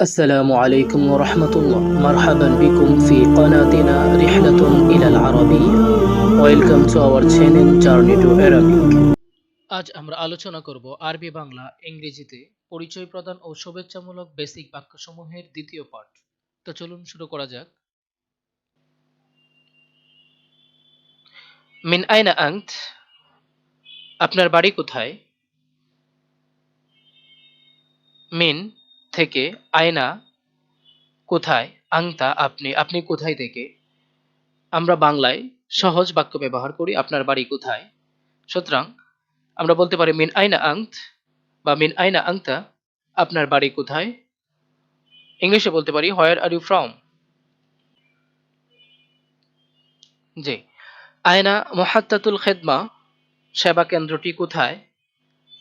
السلام عليكم ورحمة الله مرحبا بكم في قناتنا رحلة إلى العربية Welcome to our channel Journey to Arabic আজ আমরা আলোচনা করব আরবি বাংলা ইংরেজিতে পরিচয় প্রদান ও শুভেচ্ছামূলক বেসিক বাক্যসমূহের দ্বিতীয় পাঠ তো চলুন শুরু করা যাক মিন আইনা আংত আপনার বাড়ি কোথায় মিন থেকে আয়না কোথায়? আংতা, আপনি আপনি কোথায় থেকে? আমরা বাংলায় সহজ বাক্য ব্যবহার করি, আপনার বাড়ি কোথায়? সুতরাং আমরা বলতে পারি, মিন আইনা আংত? বা, মিন আইনা আংতা? আপনার বাড়ি কোথায়? ইংলিশে বলতে পারি, হোয়ার আর ইউ ফ্রম? জি। আয়না মহাত্তাতুল খেদমা, সেবা কেন্দ্রটি কোথায়?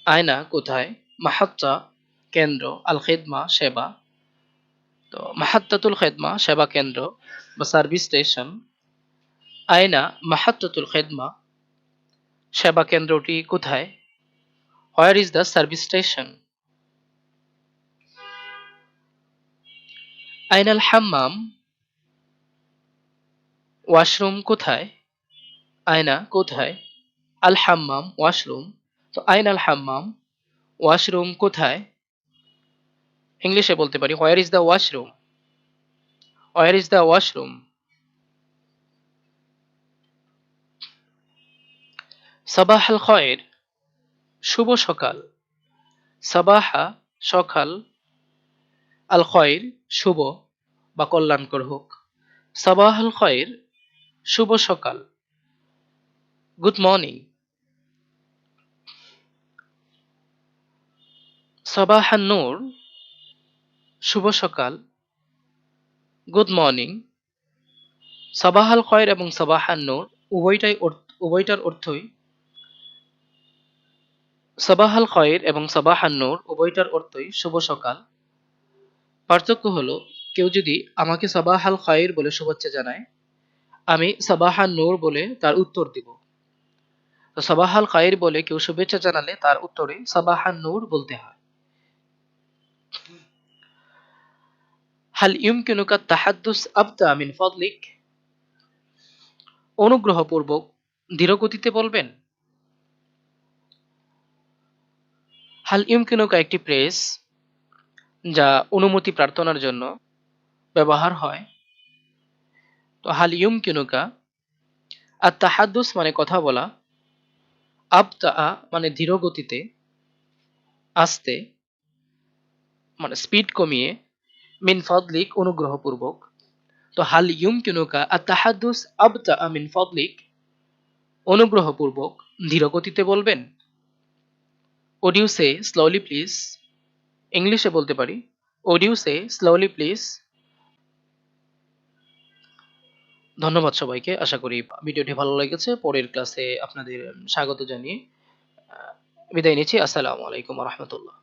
আয়না কোথায়? মাহাত্তা কেন্দ্র আল খেদমা সেবা। তো মাহাত্তাতুল খেদমা, সেবা কেন্দ্র বা সার্ভিস স্টেশন। আয়না, মাহাত্তাতুল খেদমা, সেবা কেন্দ্রটি কোথায়? Where is the service station Ainal হাম্মাম ওয়াশরুম কোথায়? আয়না কোথায়? আল হাম্মাম ওয়াশরুম। তো আইনাল হাম্মাম ওয়াশরুম কোথায়? ইংলিশে বলতে পারি where is the washroom where is the washroom Saba আল খয়ের শুভ সকাল। সাবাহা সকাল আল খয়ের শুভ বা কল্যাণকর হোক। সাবাহ আল খয়ের শুভ সকাল। গুড মর্নিং সাবাহ নূর শুভ সকাল। Good morning. সাবাহ আল খয়ের এবং সাবাহ নূর, উভয়টাই উভয়টার অর্থই সাবাহ আল খয়ের এবং সাবাহ নূর, উভয়টার অর্থই শুভ সকাল। পার্থক্য হলো, কেউ যদি আমাকে সাবাহ আল খয়ের বলে শুভেচ্ছা জানায়, আমি সাবাহ নূর বলে তার উত্তর দিব। তো সাবাহ আল খয়ের বলে কেউ শুভেচ্ছা জানালে তার উত্তরে সাবাহ নূর বলতে হয়। হাল ইউমকিনুকা তাহাদ্দুস আবদা মিন ফদলিক অনুগ্রহপূর্বক ধীরগতিতে বলবেন। হাল ইউমকিনুকা একটি প্রেস যা অনুমতি প্রার্থনার জন্য ব্যবহার হয়? তো হাল ইউমকিনুকা আর তাহাদ্দুস মানে কথা বলা আবতা মানে ধীরগতিতে, আসতে মানে স্পিড কমিয়ে মিন ফদলিক, অনুগ্রহপূর্বক। তো হাল ইউমকিনুকা আর তাহাদ্দুস আবতা মিন ফদলিক, অনুগ্রহপূর্বক ধীর গতিতে বলবেন ওডিউ সে স্লোলি প্লিজ ইংলিশে বলতে পারি। ওডিউ সে স্লোলি প্লিজ ধন্যবাদ সবাইকে। আশা করি ভিডিওটি ভালো লেগেছে। পরের ক্লাসে আপনাদের স্বাগত জানিয়ে বিদায় নিচ্ছি। আসসালামু আলাইকুম রহমতুল্লাহ।